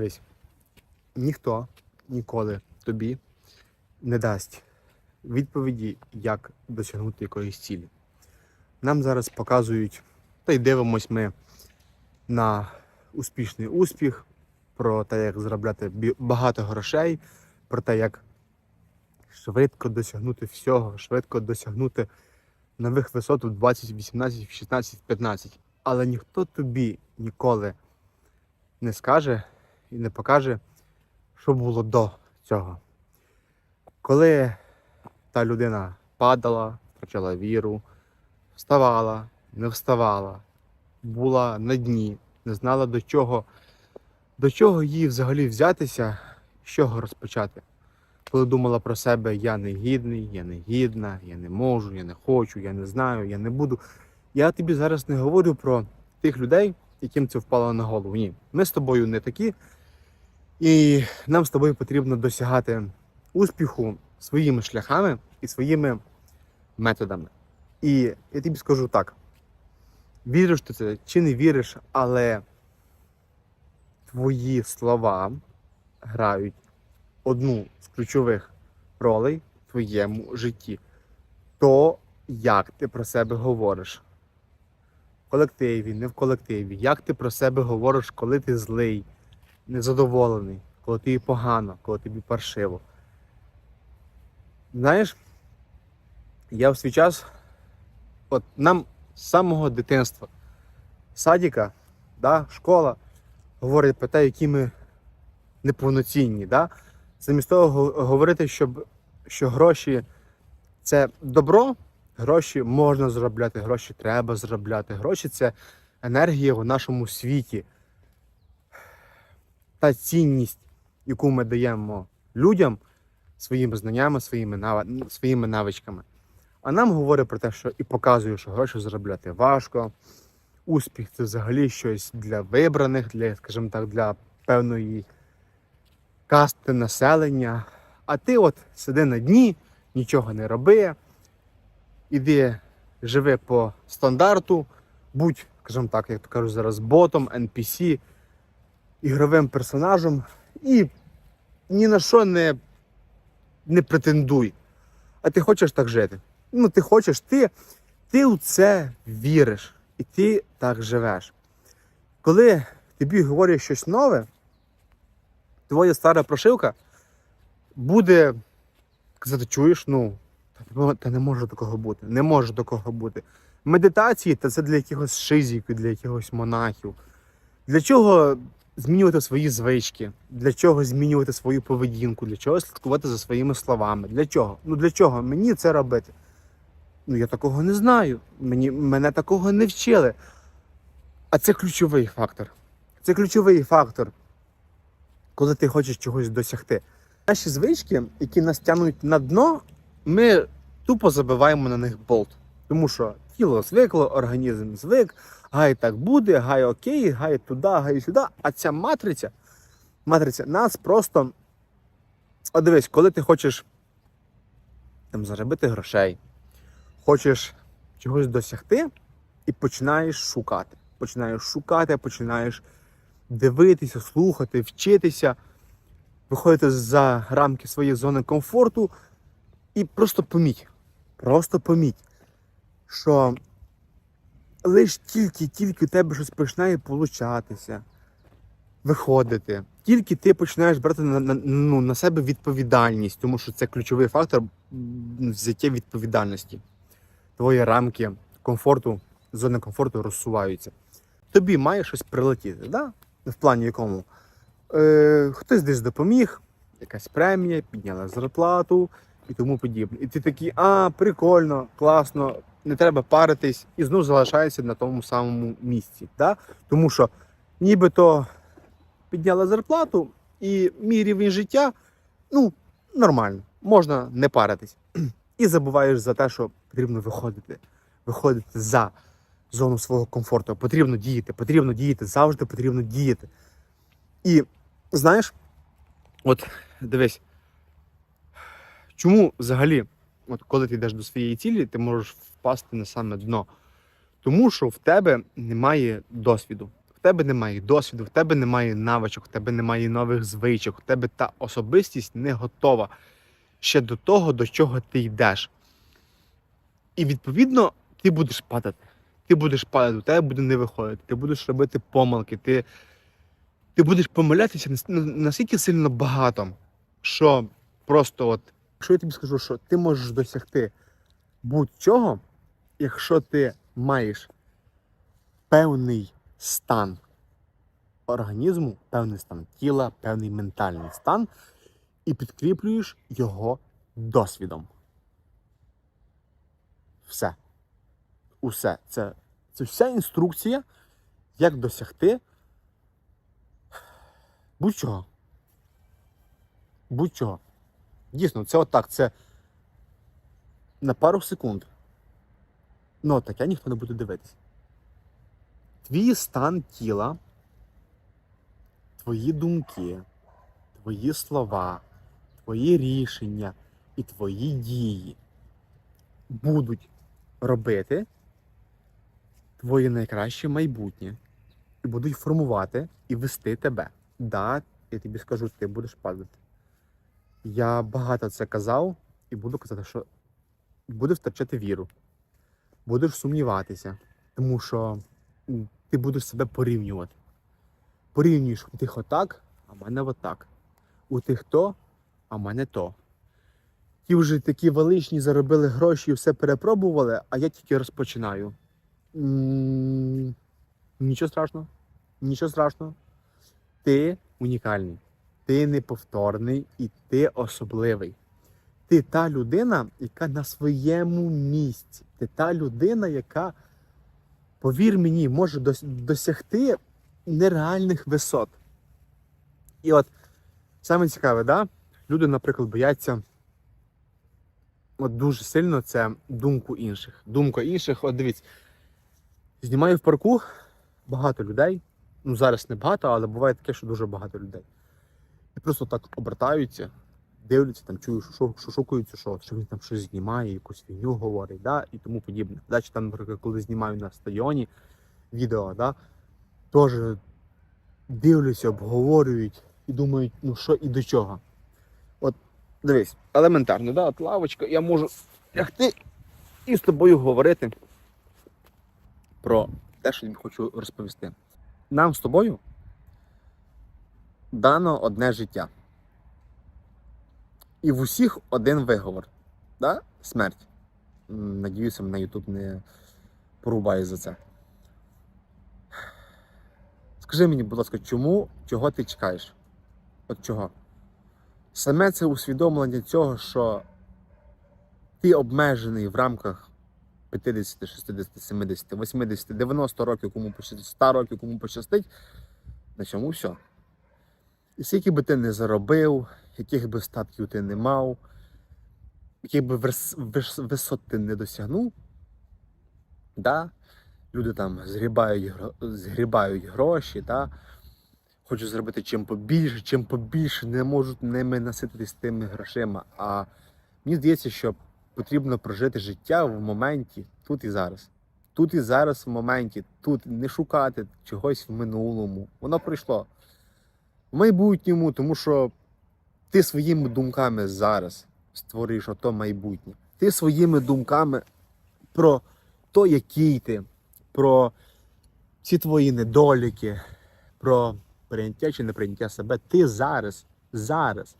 Дивись, ніхто ніколи тобі не дасть відповіді, як досягнути якоїсь цілі. Нам зараз показують, та й дивимось ми на успішний успіх, про те, як заробляти багато грошей, про те, як швидко досягнути всього, швидко досягнути нових висот у 20, 18, 16, 15. Але ніхто тобі ніколи не скаже і не покаже, що було до цього. Коли та людина падала, втрачала віру, вставала, не вставала, була на дні, не знала до чого, до чого їй взагалі взятися, з чого розпочати. Коли думала про себе, я не гідний, я не гідна, я не можу, я не хочу, я не знаю, я не буду. Я тобі зараз не говорю про тих людей, яким це впало на голову. Ні, ми з тобою не такі, і нам з тобою потрібно досягати успіху своїми шляхами і своїми методами. І я тобі скажу так: віриш ти це чи не віриш, але твої слова грають одну з ключових ролей в твоєму житті. То, як ти про себе говориш. В колективі, не в колективі. Як ти про себе говориш, коли ти злий, незадоволений, коли тобі погано, коли тобі паршиво. Знаєш, я в свій час, от нам з самого дитинства, садіка, да, школа, говорить про те, які ми неповноцінні. Да? Замість того говорити, щоб, що гроші це добро, гроші можна заробляти, гроші треба заробляти. Гроші це енергія в нашому світі. Та цінність, яку ми даємо людям своїми знаннями, своїми, своїми навичками. А нам говорить про те, що і показує, що гроші заробляти важко. Успіх це взагалі щось для вибраних, для, скажімо так, для певної касти населення. А ти от сиди на дні, нічого не роби, іди, живи по стандарту, будь, скажімо так, як то кажуть зараз, ботом, NPC, ігровим персонажем і ні на що не, не претендуй. А ти хочеш так жити. Ну, ти хочеш, ти, ти у це віриш, і ти так живеш. Коли тобі говорять щось нове, твоя стара прошивка буде казати, чуєш, ну, не- та не може такого бути. Не може такого бути. Медитації та це для якихось шизіків, для якихось монахів. Для чого змінювати свої звички? Для чого змінювати свою поведінку? Для чого слідкувати за своїми словами? Для чого? Ну для чого мені це робити? Ну я такого не знаю. Мені, мене такого не вчили. А це ключовий фактор. Це ключовий фактор, коли ти хочеш чогось досягти. Наші звички, які нас тягнуть на дно, ми тупо забиваємо на них болт. Тому що тіло звикло, організм звик, гай так буде, гай окей, гай туди, гай сюди. А ця матриця, матриця нас просто. От дивись, коли ти хочеш там, заробити грошей, хочеш чогось досягти і починаєш шукати. Починаєш шукати, починаєш дивитися, слухати, вчитися, виходити за рамки своєї зони комфорту і просто поміть, просто поміть, що лиш тільки-тільки у тебе щось починає получатися, виходити. Тільки ти починаєш брати на, на, ну, на себе відповідальність, тому що це ключовий фактор взяття відповідальності. Твої рамки комфорту, зони комфорту розсуваються. Тобі має щось прилетіти, да? в плані якому е, хтось десь допоміг, якась премія, підняла зарплату і тому подібне. І ти такий, а, прикольно, класно, не треба паритись, і знову залишаєшся на тому самому місці. Да? Тому що нібито підняла зарплату, і мій рівень життя ну, нормально, можна не паритись. І забуваєш за те, що потрібно виходити, виходити за зону свого комфорту. Потрібно діяти, потрібно діяти, завжди потрібно діяти. І знаєш, от дивись, чому взагалі, от коли ти йдеш до своєї цілі, ти можеш впасти на саме дно. Тому що в тебе немає досвіду, в тебе немає досвіду, в тебе немає навичок, в тебе немає нових звичок, в тебе та особистість не готова ще до того, до чого ти йдеш. І відповідно ти будеш падати. Ти будеш падати, у тебе буде не виходити, ти будеш робити помилки, ти, ти будеш помилятися нас- настільки сильно багато, що просто от, якщо я тобі скажу, що ти можеш досягти будь-чого, якщо ти маєш певний стан організму, певний стан тіла, певний ментальний стан, і підкріплюєш його досвідом. Все. Усе. Це, це вся інструкція, як досягти будь-чого. Будь-чого. Дійсно, це отак. Це на пару секунд. Ну, таке ніхто не буде дивитися. Твій стан тіла, твої думки, твої слова, твої рішення і твої дії будуть робити твоє найкраще майбутнє і будуть формувати і вести тебе. Да, я тобі скажу, ти будеш падати. Я багато це казав і буду казати, що буде втрачати віру, будеш сумніватися, тому що ти будеш себе порівнювати. Порівнюєш у тих отак, а в мене отак. У тих то, а мене то. Ті вже такі величні заробили гроші і все перепробували, а я тільки розпочинаю. Нічого страшного. Нічого страшного. Ти унікальний, ти неповторний і ти особливий. Ти та людина, яка на своєму місці. Ти та людина, яка, повір мені, може досягти нереальних висот. І от саме цікаве, да? люди, наприклад, бояться от дуже сильно це думку інших. Думка інших, от дивіться, знімаю в парку багато людей. Ну, зараз не багато, але буває таке, що дуже багато людей. І просто так обертаються, дивляться, там чую, що, що, шукаються, що, що він там щось знімає, якусь фігню говорить, да, і тому подібне. Да, там, наприклад, коли знімаю на стадіоні відео, да, теж дивляться, обговорюють і думають, ну що і до чого. От дивись, елементарно, да, от лавочка, я можу лягти і з тобою говорити про те, що я хочу розповісти. Нам з тобою дано одне життя. І в усіх один виговор. Да? Смерть. Надіюся, мене Ютуб не порубає за це. Скажи мені, будь ласка, чому, чого ти чекаєш? От чого? Саме це усвідомлення цього, що ти обмежений в рамках 50, 60, 70, 80, 90 років, кому пощастить, 100 років, кому пощастить, на цьому все. І скільки би ти не заробив, яких би статків ти не мав, яких би висот ти не досягнув, да? люди там згрібають, згрібають гроші, да? хочуть зробити чим побільше, чим побільше, не можуть ними насититись тими грошима. А мені здається, що потрібно прожити життя в моменті, тут і зараз. Тут і зараз в моменті, тут не шукати чогось в минулому. Воно пройшло. В майбутньому, тому що ти своїми думками зараз створюєш ото майбутнє. Ти своїми думками про то, який ти, про всі твої недоліки, про прийняття чи неприйняття себе. Ти зараз, зараз,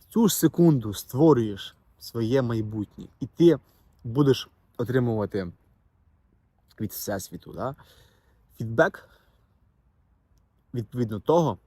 в цю ж секунду створюєш своє майбутнє. І ти будеш отримувати від Всесвіту да? фідбек відповідно того,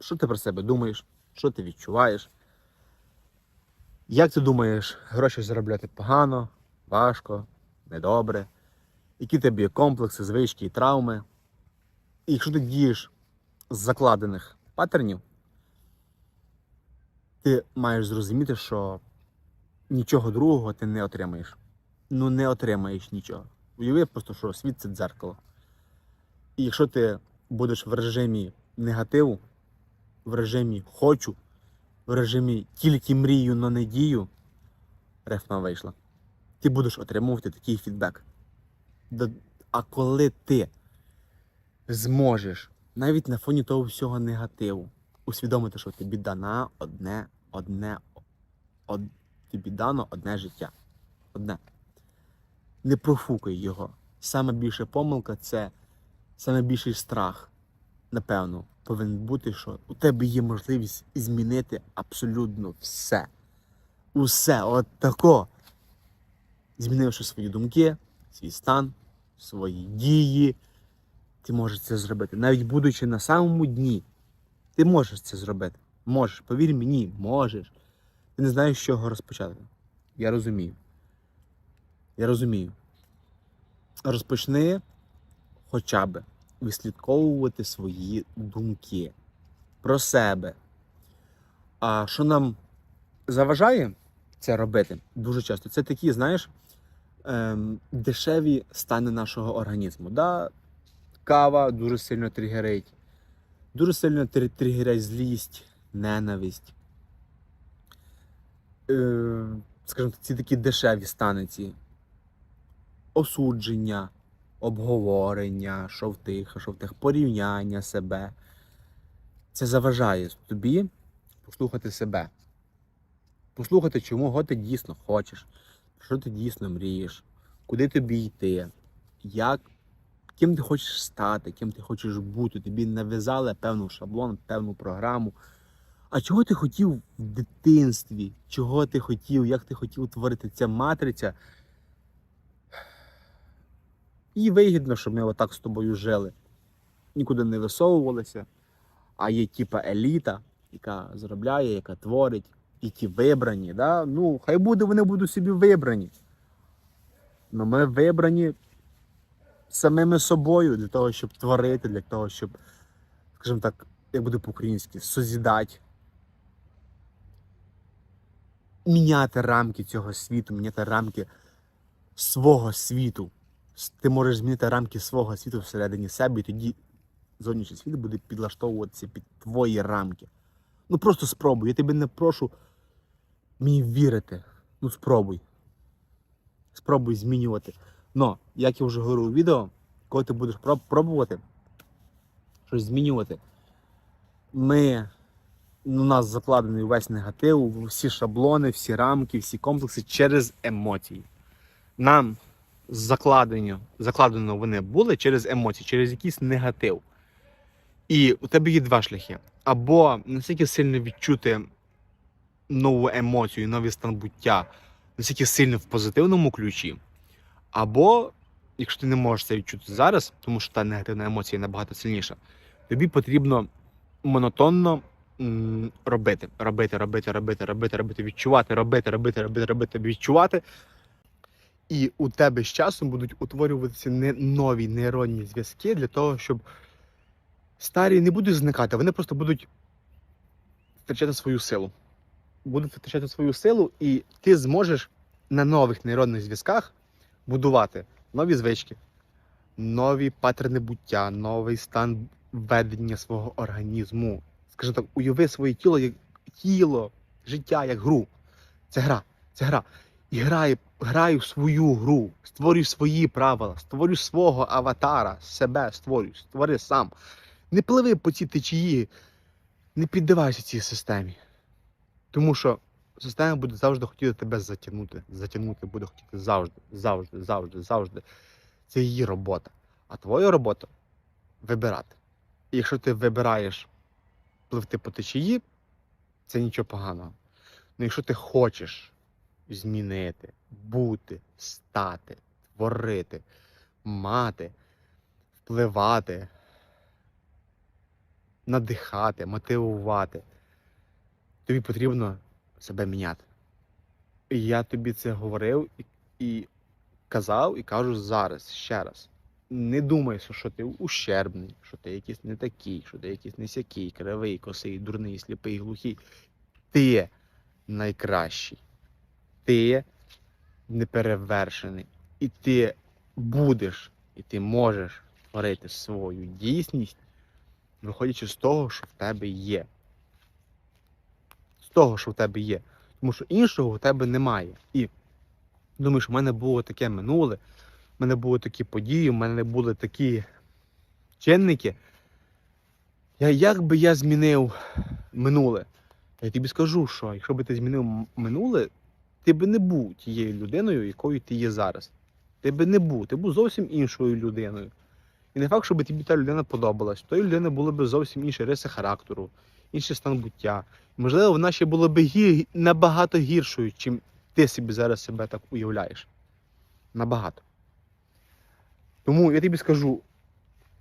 що ти про себе думаєш, що ти відчуваєш. Як ти думаєш, гроші заробляти погано, важко, недобре? Які тебе є комплекси, звички і травми? І якщо ти дієш з закладених паттернів, ти маєш зрозуміти, що нічого другого ти не отримаєш. Ну не отримаєш нічого. Уяви просто, що світ це дзеркало. І якщо ти будеш в режимі негативу, в режимі хочу, в режимі тільки мрію, но не дію, рефма вийшла. Ти будеш отримувати такий фідбек. А коли ти зможеш навіть на фоні того всього негативу усвідомити, що тобі дана одне, одне, од, тобі дано одне життя. Одне. Не профукай його. Саме більша помилка це саме більший страх, напевно, повинен бути, що у тебе є можливість змінити абсолютно все. Усе, от тако. Змінивши свої думки, свій стан, свої дії, ти можеш це зробити. Навіть будучи на самому дні, ти можеш це зробити. Можеш, повір мені, можеш. Ти не знаєш, з чого розпочати. Я розумію. Я розумію. Розпочни хоча б вислідковувати свої думки про себе. А що нам заважає це робити дуже часто? Це такі, знаєш, ем, дешеві стани нашого організму. Да? Кава дуже сильно тригерить. Дуже сильно тригерять злість, ненависть. Е, скажімо ці такі дешеві стани ці. Осудження, обговорення, що в тих, що в тих, порівняння себе. Це заважає тобі послухати себе. Послухати, чому ти дійсно хочеш, що ти дійсно мрієш, куди тобі йти, як, ким ти хочеш стати, ким ти хочеш бути. Тобі нав'язали певний шаблон, певну програму. А чого ти хотів в дитинстві? Чого ти хотів, як ти хотів творити ця матриця? І вигідно, щоб ми отак з тобою жили. Нікуди не висовувалися, а є типа еліта, яка заробляє, яка творить, і ті вибрані. Да? Ну, хай буде, вони будуть собі вибрані. Но ми вибрані самими собою для того, щоб творити, для того, щоб, скажімо так, як буде по-українськи, созідати. Міняти рамки цього світу, міняти рамки свого світу. Ти можеш змінити рамки свого світу всередині себе, і тоді зовнішній світ буде підлаштовуватися під твої рамки. Ну просто спробуй. Я тебе не прошу мені вірити. Ну спробуй. Спробуй змінювати. Но, як я вже говорив у відео, коли ти будеш проб- пробувати щось змінювати, ми, ну, у нас закладений весь негатив, всі шаблони, всі рамки, всі комплекси через емоції. Нам закладено, закладено вони були через емоції, через якийсь негатив. І у тебе є два шляхи. Або настільки сильно відчути нову емоцію, новий стан буття, настільки сильно в позитивному ключі. Або, якщо ти не можеш це відчути зараз, тому що та негативна емоція набагато сильніша, тобі потрібно монотонно робити, робити, робити, робити, робити, робити, відчувати, робити, робити, робити, робити, відчувати. І у тебе з часом будуть утворюватися не нові нейронні зв'язки для того, щоб старі не будуть зникати, вони просто будуть втрачати свою силу. Будуть втрачати свою силу, і ти зможеш на нових нейронних зв'язках будувати нові звички, нові паттерни буття, новий стан ведення свого організму. Скажімо так, уяви своє тіло як тіло, життя як гру. Це гра, це гра. І грай в свою гру, створюй свої правила, створюй свого аватара, себе створюй, створи сам. Не пливи по цій течії, не піддавайся цій системі. Тому що система буде завжди хотіти тебе затягнути. Затягнути буде хотіти завжди, завжди, завжди, завжди. Це її робота. А твоя робота вибирати. І якщо ти вибираєш пливти по течії, це нічого поганого. Ну якщо ти хочеш змінити, бути, стати, творити, мати, впливати, надихати, мотивувати, тобі потрібно себе міняти. І я тобі це говорив і, і казав, і кажу зараз ще раз. Не думай, що- ти ущербний, що ти якийсь не такий, що ти якийсь не сякий, кривий, косий, дурний, сліпий, глухий. Ти найкращий. Ти неперевершений. І ти будеш, і ти можеш творити свою дійсність, виходячи з того, що в тебе є. З того, що в тебе є. Тому що іншого в тебе немає. І думаєш, в мене було таке минуле, в мене були такі події, в мене були такі чинники. Я, як би я змінив минуле? Я тобі скажу, що якщо би ти змінив минуле, ти би не був тією людиною, якою ти є зараз. Ти би не був, ти був зовсім іншою людиною. І не факт, щоб тобі та людина подобалась. Тої людини були б зовсім інші риси характеру, інший стан буття. Можливо, вона ще була б гі... набагато гіршою, чим ти собі зараз себе так уявляєш. Набагато. Тому я тобі скажу: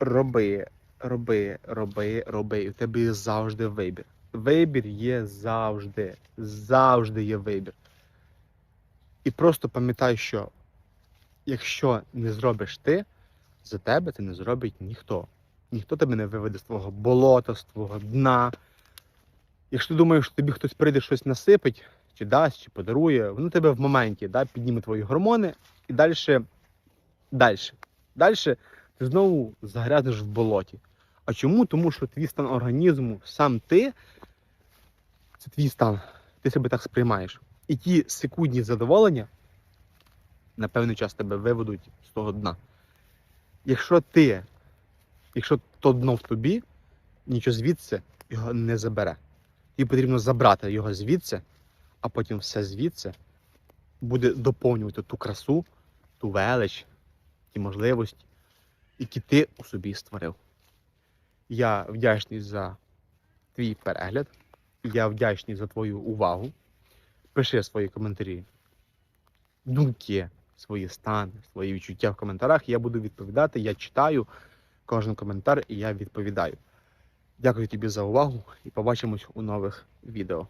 роби, роби, роби, роби. І у тебе є завжди вибір. Вибір є завжди. Завжди є вибір. І просто пам'ятай, що якщо не зробиш ти, за тебе це не зробить ніхто. Ніхто тебе не виведе з твого болота, з твого дна. Якщо ти думаєш, що тобі хтось прийде щось насипить, чи дасть, чи подарує, воно тебе в моменті да, підніме твої гормони і далі, далі, далі ти знову загрязнеш в болоті. А чому? Тому що твій стан організму, сам ти, це твій стан, ти себе так сприймаєш. І ті секундні задоволення на певний час тебе виведуть з того дна. Якщо ти, якщо то дно в тобі, нічого звідси його не забере. Тобі потрібно забрати його звідси, а потім все звідси буде доповнювати ту красу, ту велич, ті можливості, які ти у собі створив. Я вдячний за твій перегляд. Я вдячний за твою увагу. Пиши свої коментарі, думки, свої стани, свої відчуття в коментарях. Я буду відповідати. Я читаю кожен коментар і я відповідаю. Дякую тобі за увагу і побачимось у нових відео.